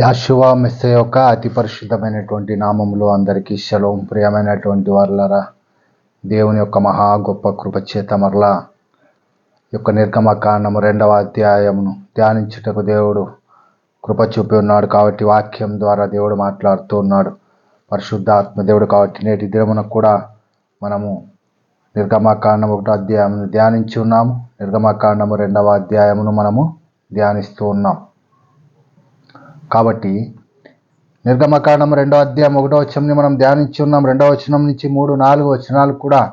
యాశువా మెస్స యొక్క అతి పరిశుద్ధమైనటువంటి నామములు అందరికీ శలోం. ప్రియమైనటువంటి వారులరా దేవుని యొక్క మహా గొప్ప కృపచేత మరల మరలా యొక్క నిర్గమ కాండము రెండవ అధ్యాయమును ధ్యానించుటకు దేవుడు కృప చూపి ఉన్నాడు కాబట్టి వాక్యం ద్వారా దేవుడు మాట్లాడుతూ ఉన్నాడు. పరిశుద్ధ ఆత్మదేవుడు కాబట్టి నేటి దినమున కూడా మనము నిర్గమకాండం ఒకటో అధ్యాయమును ధ్యానించి ఉన్నాము. నిర్గమకాండము రెండవ అధ్యాయమును మనము ధ్యానిస్తూ ఉన్నాం. కాబట్టి నిర్గమకాండం రెండో అధ్యాయం ఒకటో వచనం మనం ధ్యానించి ఉన్నాం. రెండో వచనం నుంచి మూడు నాలుగు వచనాలు కూడా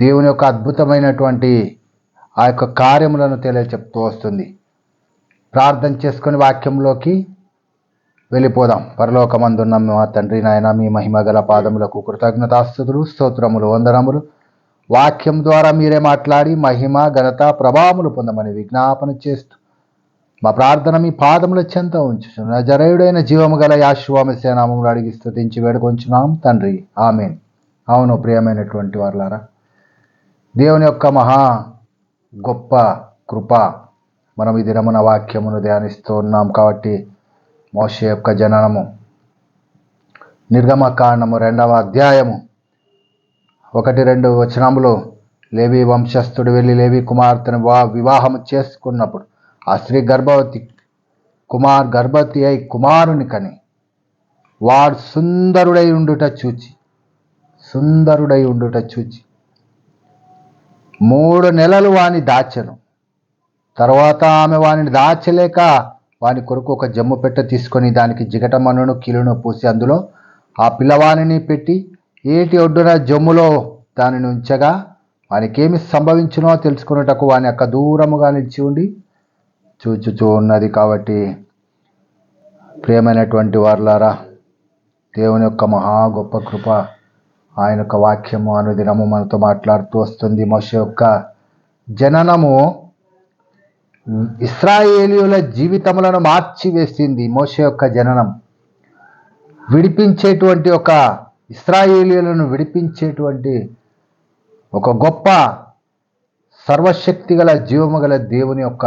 దేవుని యొక్క అద్భుతమైనటువంటి ఆ యొక్క కార్యములను తెలియచెప్తూ వస్తుంది. ప్రార్థన చేసుకొని వాక్యంలోకి వెళ్ళిపోదాం. పరలోకమందున్న మా తండ్రి నాయన మీ మహిమ గల పాదములకు కృతజ్ఞతాస్తుతులు స్తోత్రములు వందనములు. వాక్యం ద్వారా మీరే మాట్లాడి మహిమ ఘనత ప్రభావములు పొందమని విజ్ఞాపన చేస్తూ మా ప్రార్థన మీ పాదముల చెంత ఉంచు నజరయుడైన జీవము గల యాశువామస్య నామములు అడిగి స్థుతించి వేడుకొంచున్నాం తండ్రి. ఆమెన్. అవును ప్రియమైనటువంటి వారులారా దేవుని యొక్క మహా గొప్ప కృప మనం ఈ దినమున వాక్యమును ధ్యానిస్తూ ఉన్నాం కాబట్టి మోష యొక్క జననము. నిర్గమకాండము రెండవ అధ్యాయము. ఒకటి రెండు వచనములు లేవి వంశస్థుడు వెళ్ళి లేవి కుమార్తెను వివాహము చేసుకున్నప్పుడు ఆ స్త్రీ గర్భవతి కుమార్ గర్భవతి అయి కుమారుని కని వాడు సుందరుడై ఉండుట చూచి సుందరుడై ఉండుట చూచి. మూడు నెలలు వాని దాచెను. తర్వాత ఆమె వానిని దాచలేక వాని కొరకు ఒక జమ్ము పెట్ట తీసుకొని దానికి జిగటమన్నును కీలును పూసి అందులో ఆ పిల్లవాణిని పెట్టి ఏటి ఒడ్డున జమ్ములో దానిని ఉంచగా వానికేమి సంభవించునో తెలుసుకున్నటకు వాని యొక్క దూరముగా నిలిచి ఉండి చూచుచూ ఉన్నది కాబట్టి ప్రియమైనటువంటి వారులారా దేవుని యొక్క మహా గొప్ప కృప ఆయన యొక్క వాక్యము అనుదినము మనతో మాట్లాడుతూ వస్తుంది. మోష యొక్క జననము ఇస్రాయేలీయుల జీవితములను మార్చివేసింది మోష యొక్క జననం. విడిపించేటువంటి ఒక ఇస్రాయేలీయులను విడిపించేటువంటి ఒక గొప్ప సర్వశక్తి గల జీవము గల దేవుని యొక్క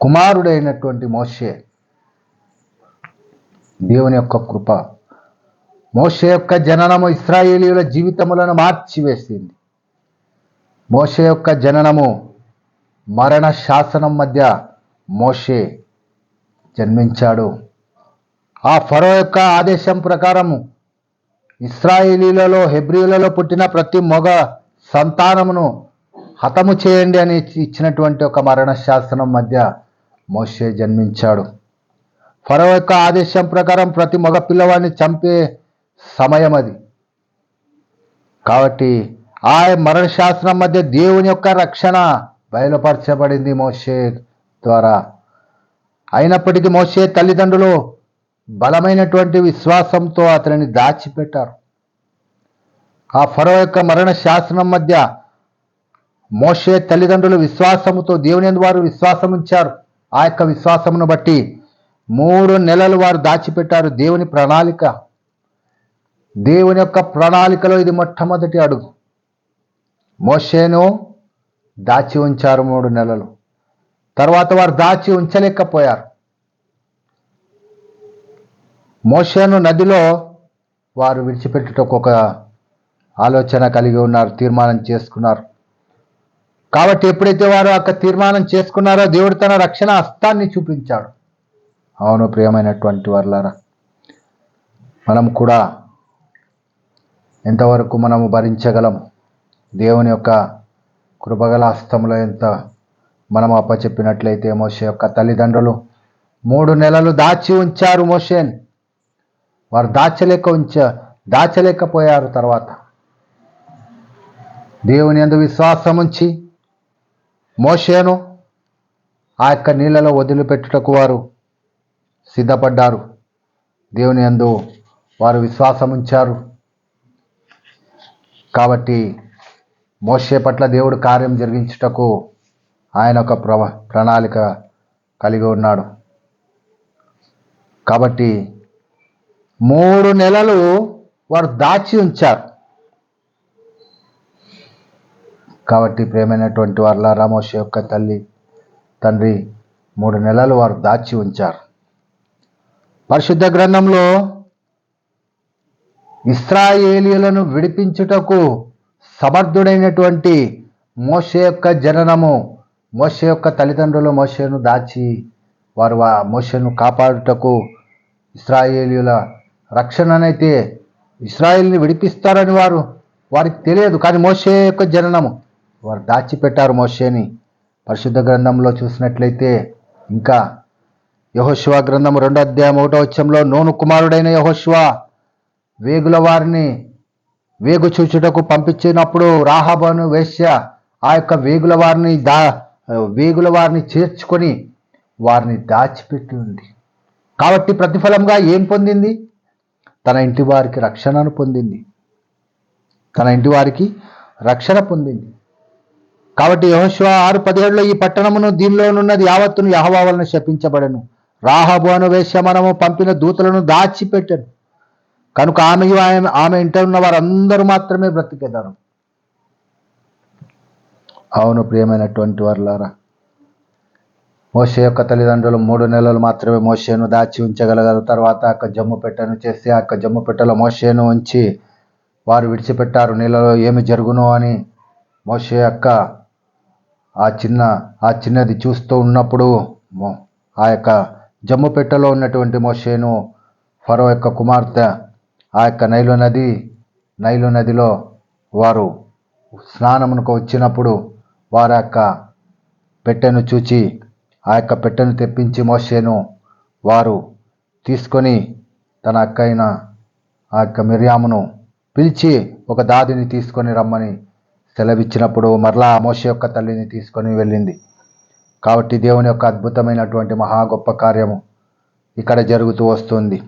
కుమారుడైనటువంటి మోషే దేవుని యొక్క కృప. మోషే యొక్క జననము ఇస్రాయేలీల జీవితములను మార్చివేసింది. మోషే యొక్క జననము మరణ శాసనం మధ్య మోషే జన్మించాడు. ఆ ఫరో యొక్క ఆదేశం ప్రకారము ఇస్రాయేలీలలో హెబ్రియులలో పుట్టిన ప్రతి మొగ సంతానమును హతము చేయండి అని ఇచ్చినటువంటి ఒక మరణ శాసనం మధ్య మోషే జన్మించాడు. ఫరో యొక్క ఆదేశం ప్రకారం ప్రతి మగ పిల్లవాడిని చంపే సమయం అది. కాబట్టి ఆ మరణ శాస్త్రం మధ్య దేవుని యొక్క రక్షణ బయలుపరచబడింది మోషే ద్వారా. అయినప్పటికీ మోషే తల్లిదండ్రులు బలమైనటువంటి విశ్వాసంతో అతనిని దాచిపెట్టారు. ఆ ఫరో యొక్క మరణ శాసనం మధ్య మోషే తల్లిదండ్రులు విశ్వాసముతో దేవుని వారు విశ్వాసం ఉంచారు ఆ యొక్క విశ్వాసమును బట్టి మూడు నెలలు వారు దాచిపెట్టారు దేవుని ప్రణాళిక. దేవుని యొక్క ప్రణాళికలో ఇది మొట్టమొదటి అడుగు. మోషేను దాచి ఉంచారు మూడు నెలలు. తర్వాత వారు దాచి ఉంచలేకపోయారు. మోషేను నదిలో వారు విడిచిపెట్టుటకు ఒక ఆలోచన కలిగి ఉన్నారు తీర్మానం చేసుకున్నారు. కాబట్టి ఎప్పుడైతే వారు అక్క తీర్మానం చేసుకున్నారో దేవుడు తన రక్షణ హస్తాన్ని చూపించాడు. అవును ప్రియమైనటువంటి వర్లారా మనం కూడా ఎంతవరకు మనము భరించగలము దేవుని యొక్క కృపగల హస్తంలో ఎంత మనం అప్పచెప్పినట్లయితే మోషే యొక్క తల్లిదండ్రులు మూడు నెలలు దాచి ఉంచారు మోషేన్. వారు దాచలేక ఉంచ దాచలేకపోయారు తర్వాత. దేవుని ఎందు విశ్వాసం ఉంచి మోషేను ఆ యొక్క నీళ్ళలో వదిలిపెట్టుటకు వారు సిద్ధపడ్డారు. దేవుని అందు వారు విశ్వాసం ఉంచారు కాబట్టి మోషే పట్ల దేవుడు కార్యం జరిగించుటకు ఆయన ఒక ప్ర ప్రణాళిక కలిగి ఉన్నాడు. కాబట్టి మూడు నెలలు వారు దాచి ఉంచారు. కాబట్టి ప్రేమైనటువంటి వారిలా రామోష యొక్క తల్లి తండ్రి మూడు నెలలు వారు దాచి ఉంచారు. పరిశుద్ధ గ్రంథంలో ఇస్రాయేలీలను విడిపించుటకు సమర్థుడైనటువంటి మోష యొక్క జననము మోష యొక్క తల్లిదండ్రులు మోషను దాచి వారు ఆ కాపాడుటకు ఇస్రాయేలీల రక్షణనైతే ఇస్రాయేల్ని విడిపిస్తారని వారు వారికి తెలియదు. కానీ మోషే యొక్క జననము వారు దాచిపెట్టారు మోషేని. పరిశుద్ధ గ్రంథంలో చూసినట్లయితే ఇంకా యహోశివ గ్రంథం రెండో అధ్యాయం ఒకటో వచ్చంలో నూను కుమారుడైన యహోశివ వేగుల వారిని వేగు చూచుటకు పంపించినప్పుడు రాహాబను వేశ్య ఆ యొక్క వేగుల వారిని దా వేగుల వారిని చేర్చుకొని వారిని దాచిపెట్టి ఉంది కాబట్టి ప్రతిఫలంగా ఏం పొందింది? తన ఇంటి వారికి రక్షణను పొందింది. తన ఇంటి వారికి రక్షణ పొందింది. కాబట్టి యహోశ్వ ఆరు పదిహేడులో ఈ పట్టణమును దీనిలోనున్నది యావత్తును యహోవా వలన శపించబడను. రాహబు అను వేశ్య మనము పంపిన దూతలను దాచిపెట్టను. కనుక ఆమె ఆమె ఆమె ఇంట ఉన్న వారందరూ మాత్రమే బ్రతికేదారు. అవును ప్రియమైనటువంటి వారులారా మోషే యొక్క తల్లిదండ్రులు మూడు నెలలు మాత్రమే మోసేను దాచి ఉంచగలగారు. తర్వాత అక్క జమ్ము పెట్టను చేసి అక్క జమ్ము పెట్టలో మోసేను ఉంచి వారు విడిచిపెట్టారు. నీళ్ళలో ఏమి జరుగును అని మోసే యొక్క ఆ చిన్న ఆ చిన్నది చూస్తూ ఉన్నప్పుడు ఆ యొక్క జమ్ము పెట్టెలో ఉన్నటువంటి మోషేను ఫరో యొక్క కుమార్తె ఆ యొక్క నైలు నది నైలు నదిలో వారు స్నానమునకు వచ్చినప్పుడు వారి యొక్క పెట్టెను చూచి ఆ యొక్క పెట్టెను తెప్పించి మోషేను వారు తీసుకొని తన అక్క అయిన ఆ యొక్క మిర్యామును పిలిచి ఒక దాదిని తీసుకొని రమ్మని సెలవిచ్చినప్పుడు మరలా మోష యొక్క తల్లిని తీసుకొని వెళ్ళింది. కాబట్టి దేవుని యొక్క అద్భుతమైనటువంటి మహా గొప్ప కార్యము ఇక్కడ జరుగుతూ వస్తుంది.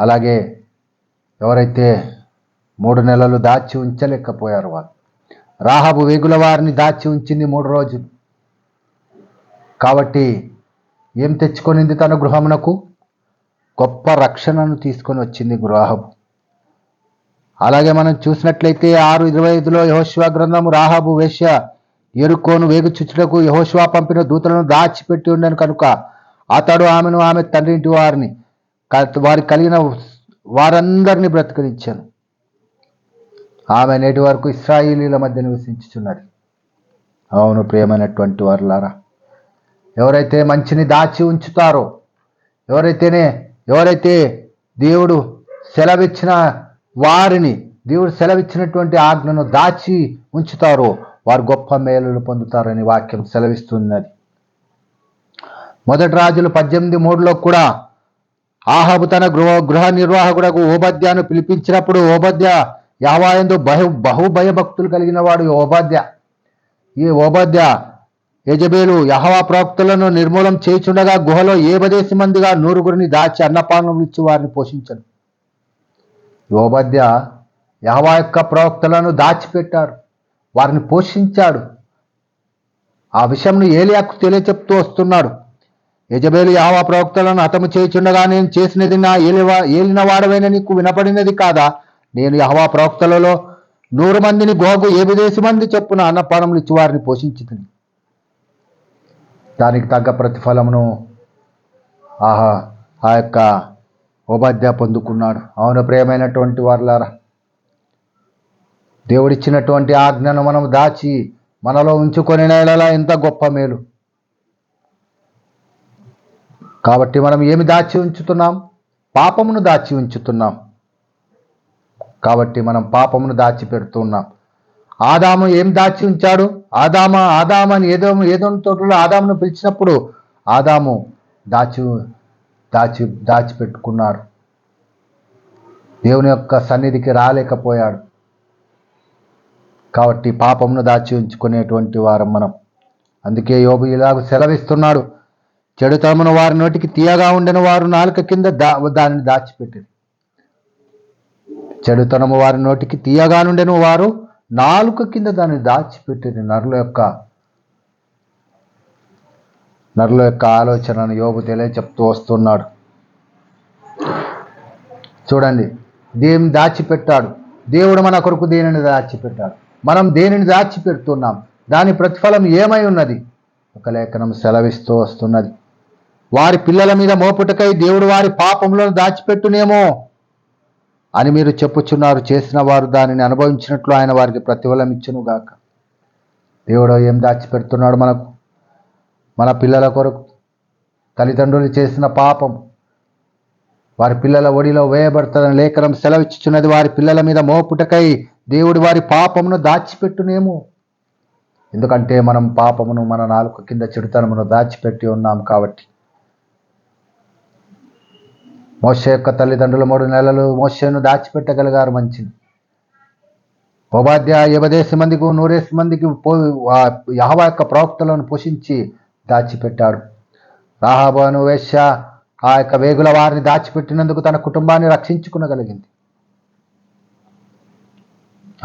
అలాగే ఎవరైతే మూడు నెలలు దాచి ఉంచలేకపోయారు వాళ్ళు. రాహబు వేగుల వారిని దాచి ఉంచింది మూడు రోజులు. కాబట్టి ఏం తెచ్చుకొనింది తన గృహమునకు? గొప్ప రక్షణను తీసుకొని వచ్చింది రాహబు. అలాగే మనం చూసినట్లయితే ఆరు ఇరవై ఐదులో యహోశివా గ్రంథము రాహాబు వేశ్య ఎరుకోను వేగు చుచ్చుటకు యహోశివా పంపిన దూతలను దాచిపెట్టి ఉండను కనుక అతడు ఆమెను ఆమె తండ్రి ఇంటి వారిని వారికి కలిగిన వారందరినీ బ్రతకనిచ్చాను ఆమె నేటి వరకు ఇస్రాయిలీల మధ్య నివసించుచున్నది. అవును ప్రియమైనటువంటి వారులారా ఎవరైతే మంచిని దాచి ఉంచుతారో ఎవరైతేనే ఎవరైతే దేవుడు సెలవిచ్చిన వారిని దేవుడు సెలవిచ్చినటువంటి ఆజ్ఞను దాచి ఉంచుతారో వారు గొప్ప మేలులు పొందుతారని వాక్యం సెలవిస్తున్నది. మొదటి రాజులు పద్దెనిమిది మూడులో కూడా ఆహాబు తన గృహ గృహ నిర్వాహకుడకు ఓబద్యాను పిలిపించినప్పుడు ఓబద్య యావాయందు బహు బహు భయభక్తులు కలిగిన వాడు ఈ ఓబద్య. ఈ ఓబద్య యజబేలు యహవా ప్రవక్తులను నిర్మూలం చేయుచుండగా గుహలో ఏబదేసి మందిగా నూరుగురిని దాచి అన్నపానం ఇచ్చి వారిని పోషించను. యోబద్య యహవా యొక్క ప్రవక్తలను దాచిపెట్టాడు. వారిని పోషించాడు. ఆ విషయంను ఏలియాకు తెలియచెప్తూ వస్తున్నాడు. యజబేలు యావా ప్రవక్తలను హతము చేయుచుండగా నేను చేసినది నా ఏలివా ఏలిన వాడవైన నీకు వినపడినది కాదా? నేను యహవా ప్రవక్తలలో నూరు మందిని గోగు ఏ విదేశీ మంది చొప్పున అన్నపానములు ఇచ్చి వారిని పోషించుతుంది దానికి తగ్గ ప్రతిఫలమును ఆహా ఆ యొక్క ఉపాధ్యాయ పొందుకున్నాడు. అవును ప్రియమైనటువంటి వారులారా దేవుడిచ్చినటువంటి ఆజ్ఞను మనం దాచి మనలో ఉంచుకొని నెలలా ఎంత గొప్ప మేలు. కాబట్టి మనం ఏమి దాచి ఉంచుతున్నాం? పాపమును దాచి ఉంచుతున్నాం. కాబట్టి మనం పాపమును దాచి పెడుతున్నాం ఆదాము ఏం దాచి ఉంచాడు? ఆదామ ఆదామ అని ఏదో ఏదో తోటలో ఆదామును పిలిచినప్పుడు ఆదాము దాచి దాచి దాచిపెట్టుకున్నాడు దేవుని యొక్క సన్నిధికి రాలేకపోయాడు. కాబట్టి పాపమును దాచి ఉంచుకునేటువంటి వారం మనం. అందుకే యోగు ఇలాగ సెలవిస్తున్నాడు. చెడుతమును వారి నోటికి తీయగా ఉండిన వారు నాలుక కింద దా దానిని దాచిపెట్టింది చెడుతనము వారి నోటికి తీయగా నుండిన వారు నాలుక కింద దాన్ని దాచిపెట్టిన నరుల యొక్క నరుల యొక్క ఆలోచనను యోగు తెలియ చెప్తూ వస్తున్నాడు. చూడండి దేని దాచిపెట్టాడు. దేవుడు మన కొరకు దేనిని దాచిపెట్టాడు. మనం దేనిని దాచిపెడుతున్నాం. దాని ప్రతిఫలం ఏమై ఉన్నది? ఒక లేఖనం సెలవిస్తూ వస్తున్నది. వారి పిల్లల మీద మోపుటకై దేవుడు వారి పాపంలో దాచిపెట్టునేమో అని మీరు చెప్పుచున్నారు. చేసిన వారు దానిని అనుభవించినట్లు ఆయన వారికి ప్రతిఫలం ఇచ్చును గాక దేవుడు ఏం దాచిపెడుతున్నాడు మనకు? మన పిల్లల కొరకు తల్లిదండ్రులు చేసిన పాపం వారి పిల్లల ఒడిలో వేయబడతారని లేఖనం సెలవిచ్చుచున్నది. వారి పిల్లల మీద మోపుటకై దేవుడు వారి పాపమును దాచిపెట్టునేమో. ఎందుకంటే మనం పాపమును మన నాలుక కింద చెడుతనమును దాచిపెట్టి ఉన్నాం కాబట్టి. మోష యొక్క తల్లిదండ్రులు మూడు నెలలు మోషను దాచిపెట్టగలిగారు మంచిది ఉపాధ్యాయ యువదేశ మందికి నూరేసి మందికి పో యహవ యొక్క ప్రవక్తలను పోషించి దాచిపెట్టాడు. రాహాబాను వేశ్య ఆ యొక్క వేగుల వారిని దాచిపెట్టినందుకు తన కుటుంబాన్ని రక్షించుకునగలిగింది.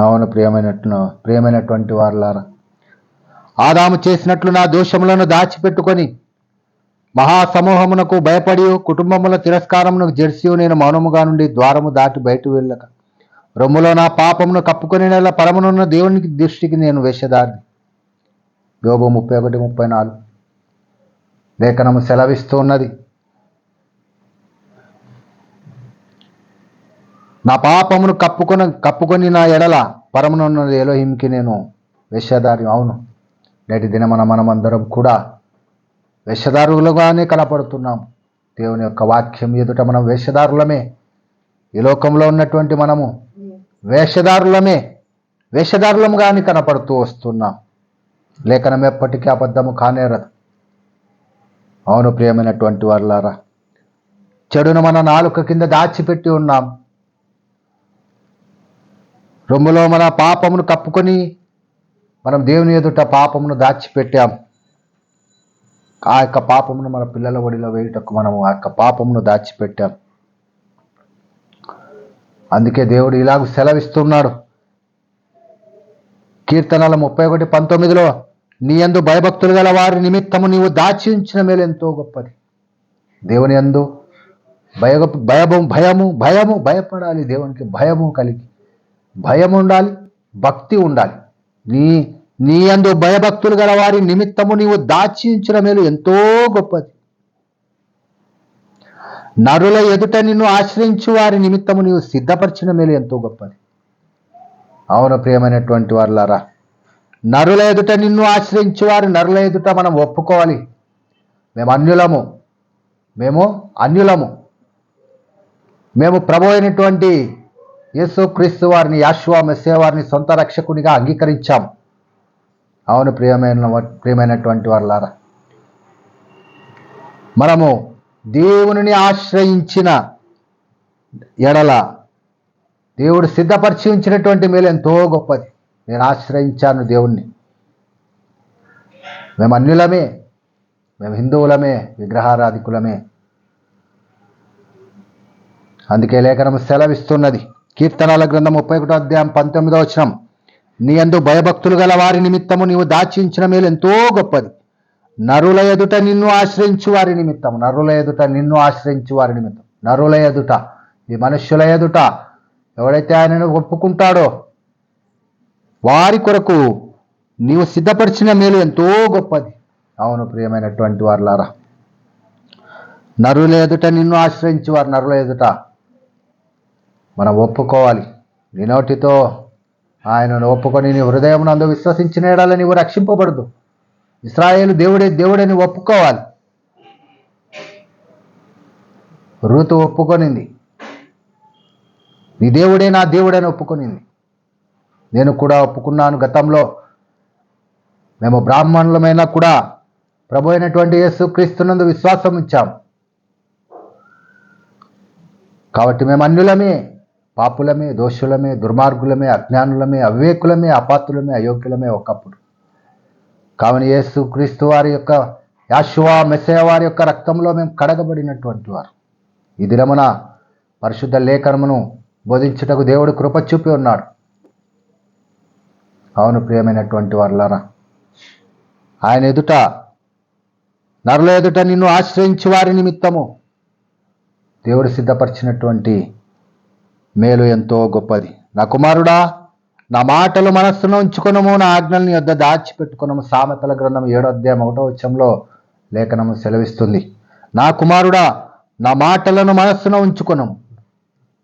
అవును ప్రియమైనట్లు ప్రియమైనటువంటి వారులారా ఆదాము చేసినట్లు నా దోషములను దాచిపెట్టుకొని మహాసమూహమునకు భయపడి కుటుంబముల తిరస్కారమునకు జెర్సీ నేను మౌనముగా నుండి ద్వారము దాటి బయట వెళ్ళక రొమ్ములో నా పాపమును కప్పుకొని నెల పరమునున్న దేవునికి దృష్టికి నేను వేషధారిని. యోగ ముప్పై ఒకటి ముప్పై నాలుగు. లేఖనము సెలవిస్తూ ఉన్నది నా పాపమును కప్పుకొని కప్పుకొని నా ఎడల పరమునున్న ఎలోహింకి నేను వేషధారి అవును. నేటి దినమన మనమందరం కూడా వేషధారులుగానే కనపడుతున్నాం. దేవుని యొక్క వాక్యం ఎదుట మనం వేషధారులమే ఈ లోకంలో ఉన్నటువంటి మనము వేషధారులమే వేషధారులముగాని కనపడుతూ వస్తున్నాం. లేఖనం ఎప్పటికీ అబద్ధము కానేరదు అవును ప్రియమైనటువంటి వాళ్ళారా చెడును మన నాలుక కింద దాచిపెట్టి ఉన్నాం. రొమ్ములో మన పాపమును కప్పుకొని మనం దేవుని ఎదుట పాపమును దాచిపెట్టాం. ఆ యొక్క పాపమును మన పిల్లల ఒడిలో వేయుటకు మనము ఆ యొక్క పాపమును దాచిపెట్టాం. అందుకే దేవుడు ఇలాగ సెలవిస్తున్నాడు. కీర్తనల ముప్పై ఒకటి పంతొమ్మిదిలో నీ అందు భయభక్తులు గల వారి నిమిత్తము నీవు దాచి ఉంచిన మేలు ఎంతో గొప్పది. దేవుని అందు భయ భయము భయము భయము భయపడాలి. దేవునికి భయము కలిగి భయం ఉండాలి భక్తి ఉండాలి. నీ నీ అందు భయభక్తులు గల వారి నిమిత్తము నీవు దాచి ఉంచిన మేలు ఎంతో గొప్పది. నరుల ఎదుట నిన్ను ఆశ్రయించు వారి నిమిత్తము నీవు సిద్ధపరిచిన మేలు ఎంతో గొప్పది. అవును ప్రియమైనటువంటి వారులారా నరుల ఎదుట నిన్ను ఆశ్రయించేవారు నరుల ఎదుట మనం ఒప్పుకోవాలి. మేము అన్యులము. మేము అన్యులము. మేము ప్రభు అయినటువంటి యేసు క్రీస్తు వారిని యాశ్వా మెస్సే వారిని సొంత రక్షకునిగా అంగీకరించాం. అవును ప్రియమైన ప్రియమైనటువంటి వారులారా. మనము దేవుని ఆశ్రయించిన ఎడల దేవుడు సిద్ధపరిచి ఉంచినటువంటి మేలు ఎంతో గొప్పది. నేను ఆశ్రయించాను దేవుణ్ణి. మేము అన్యులమే మేము హిందువులమే విగ్రహారాధికులమే. అందుకే లేఖనం సెలవిస్తున్నది. కీర్తనాల గ్రంథం ముప్పై ఒకటో అధ్యాయం పంతొమ్మిదో వచనం. నీ అందు భయభక్తులు గల వారి నిమిత్తము నీవు దాచించిన మేలు ఎంతో గొప్పది. నరుల ఎదుట నిన్ను ఆశ్రయించు వారి నిమిత్తం నరుల ఎదుట నిన్ను ఆశ్రయించు వారి నిమిత్తం. నరుల ఎదుట ఈ మనుష్యుల ఎదుట ఎవడైతే ఆయనను ఒప్పుకుంటాడో వారి కొరకు నీవు సిద్ధపరిచిన మేలు ఎంతో గొప్పది. అవును ప్రియమైనటువంటి వారులారా నరుల ఎదుట నిన్ను ఆశ్రయించి వారు నరుల ఎదుట. మనం ఒప్పుకోవాలి. నినోటితో ఆయనను ఒప్పుకొని నీ హృదయం అందు విశ్వసించిన ఎడల నీవు రక్షింపబడదు. ఇస్రాయేలు దేవుడే దేవుడని ఒప్పుకోవాలి. ఋతు ఒప్పుకొనింది. నీ దేవుడే నా దేవుడని ఒప్పుకొనింది. నేను కూడా ఒప్పుకున్నాను గతంలో. మేము బ్రాహ్మణులమైనా కూడా ప్రభు అయినటువంటి యేసు క్రీస్తునందు విశ్వాసం ఇచ్చాం కాబట్టి మేము అన్యులమే పాపులమే దోషులమే దుర్మార్గులమే అజ్ఞానులమే అవివేకులమే అపాత్రులమే అయోగ్యులమే ఒకప్పుడు. కావున యేసు క్రీస్తు వారి యొక్క యాశువా మెస్సయ వారి యొక్క రక్తంలో మేము కడగబడినటువంటి వారు. ఈ దినమున పరిశుద్ధ లేఖనమును బోధించుటకు దేవుడు కృప చూపి ఉన్నాడు. అవును ప్రియమైనటువంటి వారులారా. ఆయన ఎదుట నరుల ఎదుట నిన్ను ఆశ్రయించి వారి నిమిత్తము దేవుడు సిద్ధపరిచినటువంటి మేలు ఎంతో గొప్పది. నా కుమారుడా నా మాటలు మనస్సును ఉంచుకునము నా ఆజ్ఞల్ని యొద్ద దాచిపెట్టుకునము. సామెతల గ్రంథం ఏడో అధ్యాయం ఒకటో వచ్చంలో లేఖనము సెలవిస్తుంది. నా కుమారుడా నా మాటలను మనస్సును ఉంచుకునము.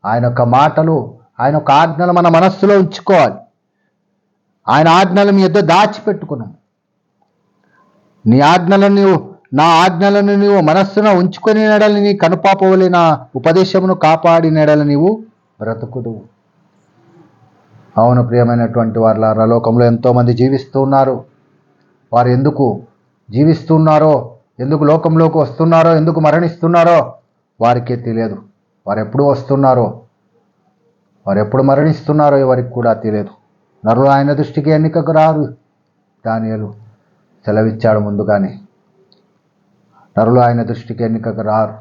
ఆయన యొక్క మాటలు ఆయన యొక్క ఆజ్ఞలు మన మనస్సులో ఉంచుకోవాలి. ఆయన ఆజ్ఞలు మీ యొద్ద దాచిపెట్టుకున్నాను. నీ ఆజ్ఞలను నీవు నా ఆజ్ఞలను నీవు మనస్సున ఉంచుకొని నెడలి నీ కనుపాపవలి నా ఉపదేశమును కాపాడి నెడలి నీవు బ్రతుకుదు అవును ప్రియమైనటువంటి వాళ్ళ రలోకంలో ఎంతోమంది జీవిస్తూ ఉన్నారు. వారు ఎందుకు జీవిస్తున్నారో ఎందుకు లోకంలోకి వస్తున్నారో ఎందుకు మరణిస్తున్నారో వారికే తెలియదు. వారు ఎప్పుడు వస్తున్నారో వారు ఎప్పుడు మరణిస్తున్నారో ఎవరికి కూడా తెలియదు. నరులు ఆయన దృష్టికి ఎన్నికకు రారు. దానియలు సెలవిచ్చాడు ముందుగానే. నరులు ఆయన దృష్టికి ఎన్నికకు రారు.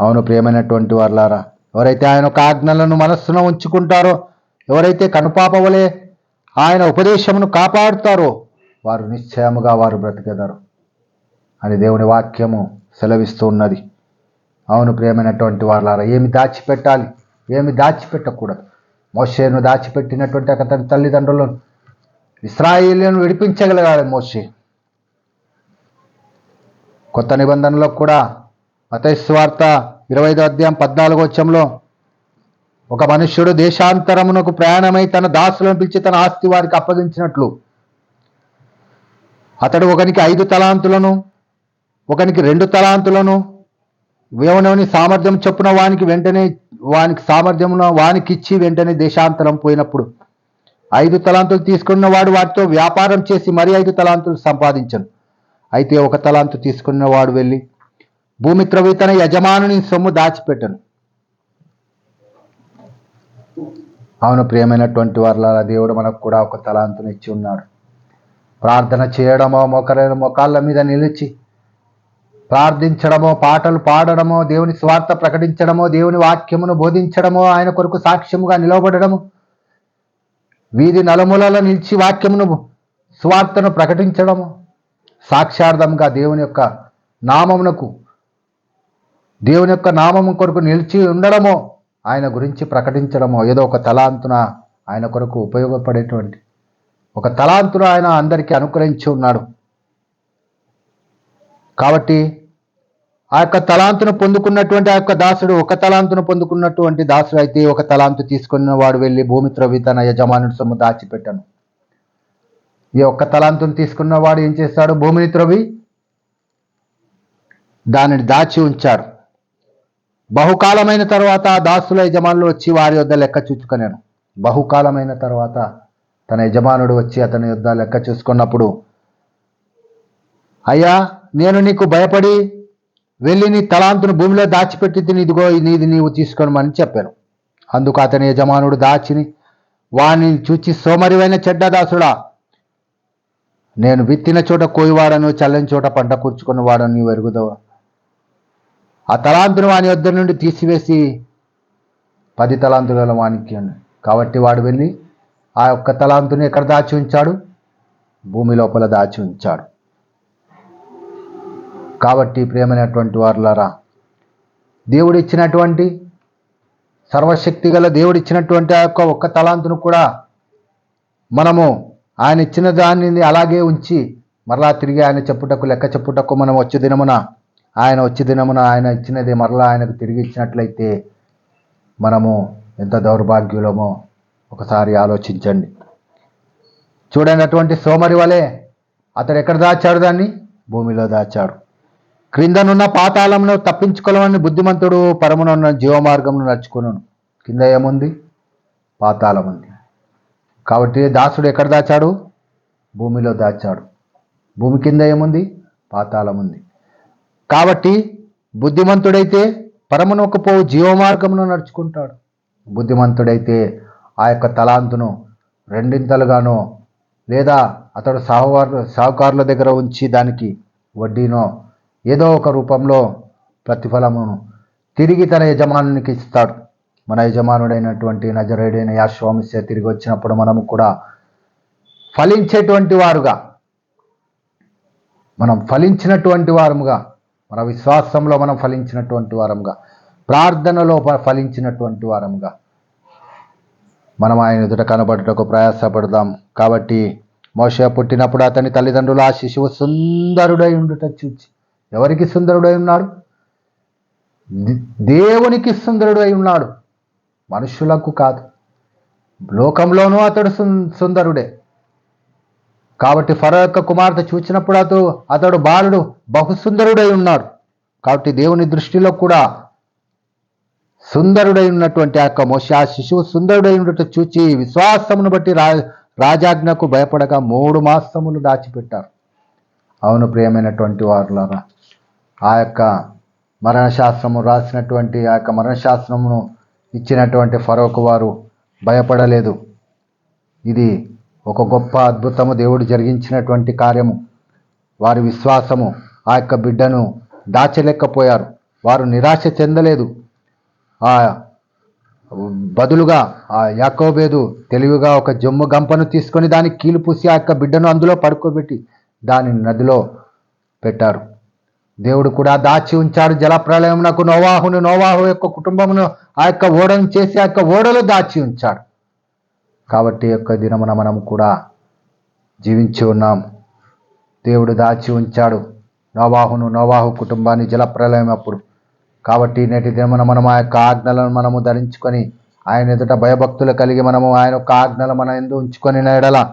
అవును ప్రియమైనటువంటి వారులారా ఎవరైతే ఆయన ఒక ఆజ్ఞలను మనస్సును ఉంచుకుంటారో ఎవరైతే కనుపాపవలే ఆయన ఉపదేశమును కాపాడుతారో వారు నిశ్చయముగా వారు బ్రతికెదరు అని దేవుని వాక్యము సెలవిస్తూ ఉన్నది. అవును ప్రియమైనటువంటి వారులారా ఏమి దాచిపెట్టాలి? ఏమి దాచిపెట్టకూడదు? మోషేను దాచిపెట్టినటువంటి అతని తల్లిదండ్రులను ఇస్రాయిలను విడిపించగలగాలి మోషే. కొత్త నిబంధనలో కూడా మతైస్వార్త ఇరవై ఐదో అధ్యాయం పద్నాలుగో వచ్చంలో ఒక మనుష్యుడు దేశాంతరమునకు ప్రయాణమై తన దాసులను పిలిచి తన ఆస్తి వారికి అప్పగించినట్లు. అతడు ఒకనికి ఐదు తలాంతులను ఒకనికి రెండు తలాంతులను వేవనవని సామర్థ్యం చొప్పున వానికి వెంటనే వానికి సామర్థ్యమును వానికి ఇచ్చి వెంటనే దేశాంతరం పోయినప్పుడు ఐదు తలాంతులు తీసుకున్న వాడు వాటితో వ్యాపారం చేసి మరి ఐదు తలాంతులు సంపాదించను. అయితే ఒక తలాంతు తీసుకున్న వాడు వెళ్ళి భూమి త్రవి తన యజమానుని సొమ్ము దాచిపెట్టను. అవును ప్రియమైనటువంటి వారుల దేవుడు మనకు కూడా ఒక తలాంతుని ఇచ్చి ఉన్నాడు. ప్రార్థన చేయడమో మొకర మొకాళ్ళ మీద నిలిచి ప్రార్థించడమో పాటలు పాడడమో దేవుని స్వార్థ ప్రకటించడమో దేవుని వాక్యమును బోధించడమో ఆయన కొరకు సాక్ష్యముగా నిలవబడడము. వీధి నలుమూలలో నిలిచి వాక్యమును స్వార్థను ప్రకటించడము. సాక్షార్థంగా దేవుని యొక్క నామమునకు దేవుని యొక్క నామము కొరకు నిలిచి ఉండడమో ఆయన గురించి ప్రకటించడమో ఏదో ఒక తలాంతున ఆయన కొరకు ఉపయోగపడేటువంటి ఒక తలాంతును ఆయన అందరికీ అనుగ్రహించి ఉన్నాడు. కాబట్టి ఆ యొక్క తలాంతును పొందుకున్నటువంటి ఆ యొక్క దాసుడు ఒక తలాంతును పొందుకున్నటువంటి దాసుడు అయితే ఒక తలాంతు తీసుకున్న వాడు వెళ్ళి భూమి త్రవి తన యజమానుడి సొమ్ము దాచిపెట్టాను. ఈ ఒక్క తలాంతును తీసుకున్న వాడు ఏం చేస్తాడు? భూమిని త్రవి దానిని దాచి ఉంచాడు. బహుకాలమైన తర్వాత ఆ దాసుల యజమానులు వచ్చి వారి వద్ద లెక్క చూచుకున్నాను బహుకాలమైన తర్వాత తన యజమానుడు వచ్చి అతని యొద్ద లెక్క చూసుకున్నప్పుడు అయ్యా నేను నీకు భయపడి వెళ్ళి నీ తలాంతును భూమిలో దాచిపెట్టి తిని ఇదిగో నీది నీవు తీసుకోనమని చెప్పాను. అందుకు అతని యజమానుడు దాచిని వాణ్ణి చూచి సోమరివైన చెడ్డదాసుడా నేను విత్తిన చోట కోయివాడను చల్లని చోట పంట కూర్చుకున్న వాడను నీవు ఎరుగుదవు? ఆ తలాంతును వాని వద్ద నుండి తీసివేసి పది తలాంతుల వానికి కాబట్టి వాడు వెళ్ళి ఆ యొక్క తలాంతుని ఎక్కడ దాచి ఉంచాడు? భూమి లోపల దాచి ఉంచాడు. కాబట్టి ప్రేమైనటువంటి వారులారా దేవుడిచ్చినటువంటి సర్వశక్తి గల దేవుడిచ్చినటువంటి ఆ యొక్క ఒక్క తలాంతును కూడా మనము ఆయన ఇచ్చిన దానిని అలాగే ఉంచి మరలా తిరిగి ఆయన చెప్పుటకు లెక్క చెప్పుటకు మనం వచ్చే దినమున ఆయన వచ్చే దినమున ఆయన ఇచ్చినది మరలా ఆయనకు తిరిగి ఇచ్చినట్లయితే మనము ఎంత దౌర్భాగ్యులమో ఒకసారి ఆలోచించండి. చూడండి అటువంటి సోమరి వలె అతడు ఎక్కడ దాచాడు దాన్ని? భూమిలో దాచాడు. క్రిందనున్న పాతాళంలో తప్పించుకోవాలని బుద్ధిమంతుడు పరమునున్న జీవమార్గంలో నడుచుకును కింద ఏముంది? పాతాళం ఉంది. కాబట్టి దాసుడు ఎక్కడ దాచాడు? భూమిలో దాచాడు. భూమి కింద ఏముంది? పాతాళం ఉంది. కాబట్టి బుద్ధిమంతుడైతే పరమునొక పోవు జీవమార్గమును నడుచుకుంటాడు. బుద్ధిమంతుడైతే ఆ యొక్క తలాంతును రెండింతలుగానో లేదా అతడు సహవారు సాహుకారుల దగ్గర ఉంచి దానికి వడ్డీనో ఏదో ఒక రూపంలో ప్రతిఫలమును తిరిగి తన యజమానునికి ఇస్తాడు. మన యజమానుడైనటువంటి నజరేడైన యాశ్వామిస్య తిరిగి వచ్చినప్పుడు మనము కూడా ఫలించేటువంటి వారుగా మనం ఫలించినటువంటి వారముగా మన విశ్వాసంలో మనం ఫలించినటువంటి వారముగా ప్రార్థనలో ఫలించినటువంటి వారముగా మనం ఆయన ఎదుట కనబడుటకు ప్రయాసపడదాం. కాబట్టి మోష పుట్టినప్పుడు అతని తల్లిదండ్రులు ఆ శిశువు సుందరుడై ఉండుట చూచి ఎవరికి సుందరుడై ఉన్నాడు? దేవునికి సుందరుడై ఉన్నాడు. మనుషులకు కాదు. లోకంలోనూ అతడు సుందరుడే. కాబట్టి ఫరో యొక్క కుమార్తె చూచినప్పుడు అతడు అతడు బాలుడు బహుసుందరుడై ఉన్నాడు. కాబట్టి దేవుని దృష్టిలో కూడా సుందరుడై ఉన్నటువంటి ఆ యొక్క మోష ఆ శిశువు సుందరుడై ఉన్నట్టు చూచి విశ్వాసమును బట్టి రా రాజాజ్ఞకు భయపడగా మూడు మాసములు దాచిపెట్టారు. అవును ప్రియమైనటువంటి వారులారా ఆ యొక్క మరణశాస్త్రము రాసినటువంటి ఆ యొక్క మరణశాస్త్రమును ఇచ్చినటువంటి ఫరోకు వారు భయపడలేదు. ఇది ఒక గొప్ప అద్భుతము. దేవుడు జరిగించినటువంటి కార్యము. వారి విశ్వాసము ఆ యొక్క బిడ్డను దాచలేకపోయారు. వారు నిరాశ చెందలేదు. ఆ బదులుగా ఆ యాకోబేదు తెలివిగా ఒక జమ్ము గంపను తీసుకొని దానికి కీలు పూసి ఆ యొక్క బిడ్డను అందులో పడుకోబెట్టి దాని నదిలో పెట్టారు. దేవుడు కూడా దాచి ఉంచాడు జలప్రలయమునకు. నోవాహును నోవాహు యొక్క కుటుంబమును ఆ యొక్క ఓడను చేసి ఆ యొక్క ఓడలో దాచి ఉంచాడు. కాబట్టి యొక్క దినమున మనం కూడా జీవించి ఉన్నాం. దేవుడు దాచి ఉంచాడు. నోవాహును నోవాహు కుటుంబాన్ని జలప్రలయం అప్పుడు. కాబట్టి నేటి దినమున మనం ఆ యొక్క ఆజ్ఞలను మనము ధరించుకొని ఆయన ఎదుట భయభక్తులు కలిగి మనము ఆయన యొక్క ఆజ్ఞలు మన ఎందు ఉంచుకొని ఎడల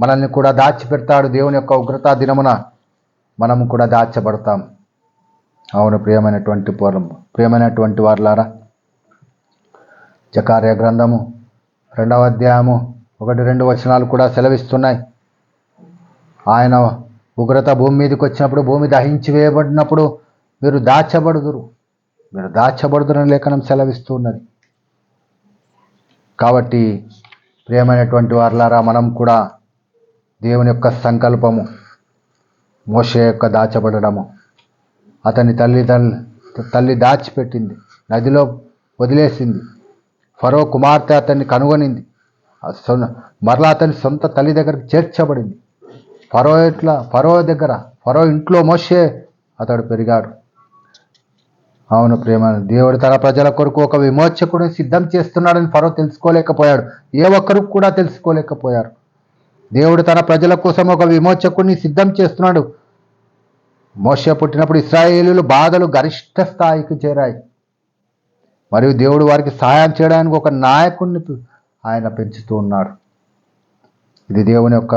మనల్ని కూడా దాచిపెడతాడు దేవుని యొక్క ఉగ్రత దినమున. మనము కూడా దాచబడతాం. అవును ప్రియమైనటువంటి పూర్వం ప్రియమైనటువంటి వారులారా జకార్య గ్రంథము రెండవ అధ్యాయము ఒకటి రెండు వచనాలు కూడా సెలవిస్తున్నాయి. ఆయన ఉగ్రత భూమి మీదకి వచ్చినప్పుడు భూమి దహించి వేయబడినప్పుడు మీరు దాచబడుదురు. మీరు దాచబడుదురని లేఖనం సెలవిస్తున్నది. కాబట్టి ప్రియమైనటువంటి వారులారా మనం కూడా దేవుని యొక్క సంకల్పము మోషే యొక్క దాచబడడము. అతని తల్లి తల్లి దాచిపెట్టింది. నదిలో వదిలేసింది. ఫరో కుమార్తె అతన్ని కనుగొనింది. సొ- మరలా అతని సొంత తల్లి దగ్గరికి చేర్చబడింది. ఫరో ఇట్లా ఫరో దగ్గర ఫరో ఇంట్లో మోషే అతడు పెరిగాడు. అవును ప్రేమ దేవుడు తన ప్రజల కొరకు ఒక విమోచకుడు సిద్ధం చేస్తున్నాడని ఫరో తెలుసుకోలేకపోయాడు. ఏ ఒక్కరు కూడా తెలుసుకోలేకపోయారు. దేవుడు తన ప్రజల కోసం ఒక విమోచకుడిని సిద్ధం చేస్తున్నాడు. మోష పుట్టినప్పుడు ఇస్రాయేలీలు బాధలు గరిష్ట స్థాయికి చేరాయి. మరియు దేవుడు వారికి సహాయం చేయడానికి ఒక నాయకుడిని ఆయన పెంచుతూ ఉన్నాడు. ఇది దేవుని యొక్క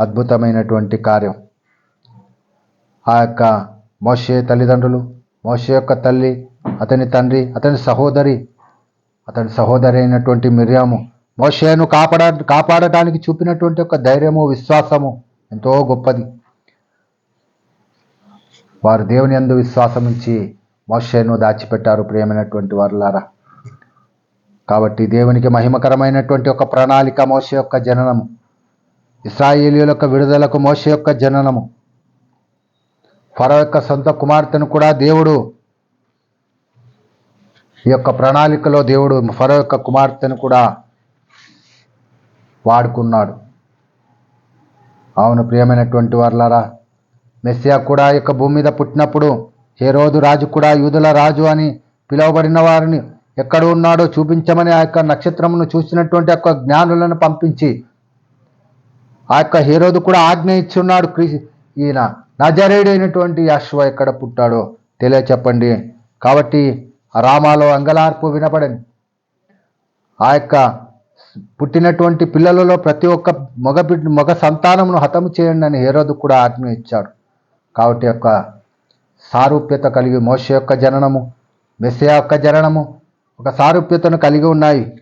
అద్భుతమైనటువంటి కార్యం. ఆ యొక్క మోషే తల్లిదండ్రులు మోషే యొక్క తల్లి అతని తండ్రి అతని సహోదరి అతని సహోదరి అయినటువంటి మిర్యాము మోషేను కాపాడ కాపాడటానికి చూపినటువంటి ఒక ధైర్యము విశ్వాసము ఎంతో గొప్పది. వారు దేవుని యందు విశ్వాసం ఉంచి మోషేను దాచిపెట్టారు ప్రియమైనటువంటి వారులారా. కాబట్టి దేవునికి మహిమకరమైనటువంటి ఒక ప్రణాళిక మోస యొక్క జననము. ఇస్రాయేలీయుల యొక్క విడుదలకు మోస యొక్క జననము. ఫరో యొక్క సొంత కుమార్తెను కూడా దేవుడు ఈ యొక్క ప్రణాళికలో దేవుడు ఫరో యొక్క కుమార్తెను కూడా వాడుకున్నాడు. అవును ప్రియమైనటువంటి వర్లారా మెస్సియా కూడా యొక్క భూమి మీద పుట్టినప్పుడు హేరోదు రాజు కూడా యూదుల రాజు అని పిలువబడిన వారిని ఎక్కడ ఉన్నాడో చూపించమని ఆ యొక్క నక్షత్రమును చూసినటువంటి యొక్క జ్ఞానులను పంపించి ఆ యొక్క హీరోదు కూడా ఆజ్ఞ ఇచ్చి ఉన్నాడు క్రీ ఈయన నజరేడైనటువంటి అశ్వ ఎక్కడ పుట్టాడో తెలియ చెప్పండి కాబట్టి రామాలో అంగలార్పు వినపడని ఆ యొక్క పుట్టినటువంటి పిల్లలలో ప్రతి ఒక్క మగ బిడ్డ మగ సంతానమును హతము చేయండి అని హేరోదు కూడా ఆజ్ఞ ఇచ్చాడు. కాబట్టి యొక్క సారూప్యత కలిగి మోష యొక్క జననము మెస్సియా యొక్క జననము ఒక సారూప్యతను కలిగి ఉన్నాయి.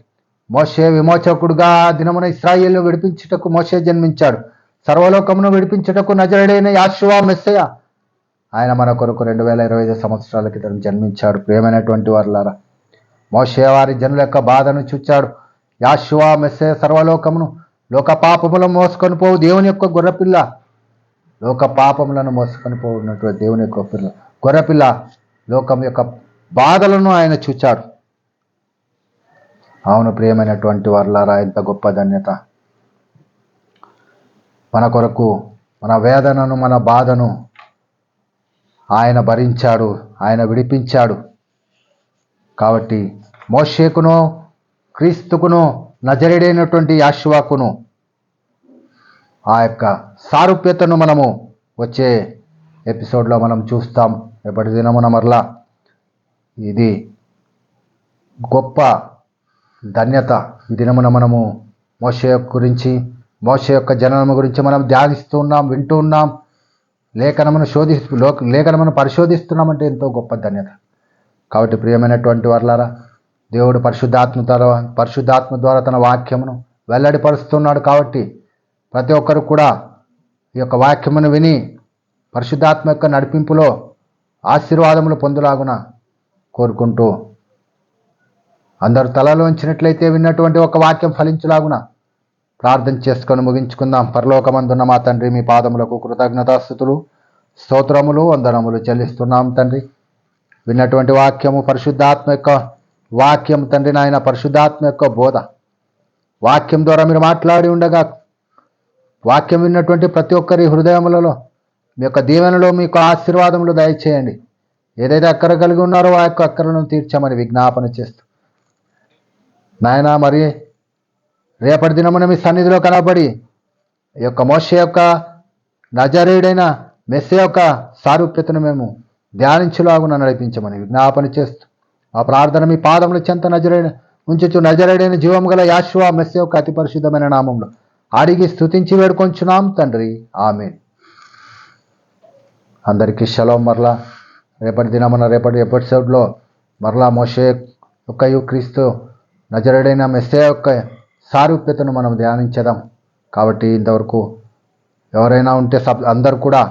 మోషే విమోచకుడుగా దినమున ఇస్రాయేల్ విడిపించుటకు మోషే జన్మించాడు. సర్వలోకమును విడిపించుటకు నజరుడైన యాశువా మెస్సయ ఆయన మన కొరకు రెండు వేల ఇరవై ఐదు సంవత్సరాల క్రితం జన్మించాడు ప్రేమైనటువంటి వారులారా. మోషే వారి జనుల యొక్క బాధను చూచాడు. యాశువా మెస్సే సర్వలోకమును లోక పాపములను మోసుకొని పోవు దేవుని యొక్క గొర్రెపిల్ల. లోక పాపములను మోసుకొని పోవున్నటువంటి దేవుని యొక్క పిల్ల. గొర్రెపిల్ల లోకం యొక్క బాధలను ఆయన చూచాడు అవును ప్రియమైనటువంటి వారులారా ఎంత గొప్ప ధన్యత. మన కొరకు మన వేదనను మన బాధను ఆయన భరించాడు ఆయన విడిపించాడు. కాబట్టి మోషేకును క్రీస్తుకును నజరేడైనటువంటి యాశ్వాకును ఆ యొక్క సారూప్యతను మనము వచ్చే ఎపిసోడ్లో మనం చూస్తాం. రేపటి దినమున మరలా ఇది గొప్ప ధన్యత ఈ దినమున మనము మోష గురించి మోష యొక్క జననము గురించి మనం ధ్యానిస్తూ ఉన్నాం వింటూ ఉన్నాం. లేఖనమును శోధి లేఖనమును పరిశోధిస్తున్నామంటే ఎంతో గొప్ప ధన్యత. కాబట్టి ప్రియమైనటువంటి వర్లారా దేవుడు పరిశుద్ధాత్మ ద్వారా పరిశుద్ధాత్మ ద్వారా తన వాక్యమును వెల్లడిపరుస్తున్నాడు కాబట్టి ప్రతి ఒక్కరు కూడా ఈ యొక్క వాక్యమును విని పరిశుద్ధాత్మ యొక్క నడిపింపులో ఆశీర్వాదములు పొందులాగున కోరుకుంటూ అందరు తలలో ఉంచినట్లయితే విన్నటువంటి ఒక వాక్యం ఫలించులాగున ప్రార్థన చేసుకొని ముగించుకుందాం. పరలోకమందున్న మా తండ్రి మీ పాదములకు కృతజ్ఞతాస్థుతులు స్తోత్రములు వందనములు చెల్లిస్తున్నాం తండ్రి. విన్నటువంటి వాక్యము పరిశుద్ధాత్మ యొక్క వాక్యం తండ్రి నాయన పరిశుద్ధాత్మ యొక్క బోధ. వాక్యం ద్వారా మీరు మాట్లాడి ఉండగా వాక్యం విన్నటువంటి ప్రతి ఒక్కరి హృదయములలో మీ యొక్క దీవెనలో మీకు ఆశీర్వాదములు దయచేయండి. ఏదైతే అక్కర కలిగి ఉన్నారో ఆ యొక్క అక్కరను తీర్చమని విజ్ఞాపన చేస్తూ. నాయన మరి రేపటి దినమున మీ సన్నిధిలో కనబడి ఈ యొక్క మోష యొక్క నజరేయుడైన మెస్సే యొక్క సారూప్యతను మేము ధ్యానించులాగున నడిపించమని విజ్ఞాపన చేస్తూ. ఆ ప్రార్థన మీ పాదముల చెంత నజరైన ఉంచుచు నజరేడైన జీవం గల యాశ్వ మెస్సే యొక్క అతి పరిశుద్ధమైన నామంలో అడిగి స్తుతించి వేడుకొంచున్నాం తండ్రి. ఆమె అందరికీ షలో మరలా. రేపటి దినమున రేపటి ఎపిసోడ్లో మరలా మోషే యొక్క యు క్రీస్తు నజరుడైన మెస్సే యొక్క సారూప్యతను మనం ధ్యానించదాం. కాబట్టి ఇంతవరకు ఎవరైనా ఉంటే సబ్ అందరు కూడా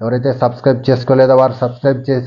ఎవరైతే సబ్స్క్రైబ్ చేసుకోలేదో వారు సబ్స్క్రైబ్ చేసి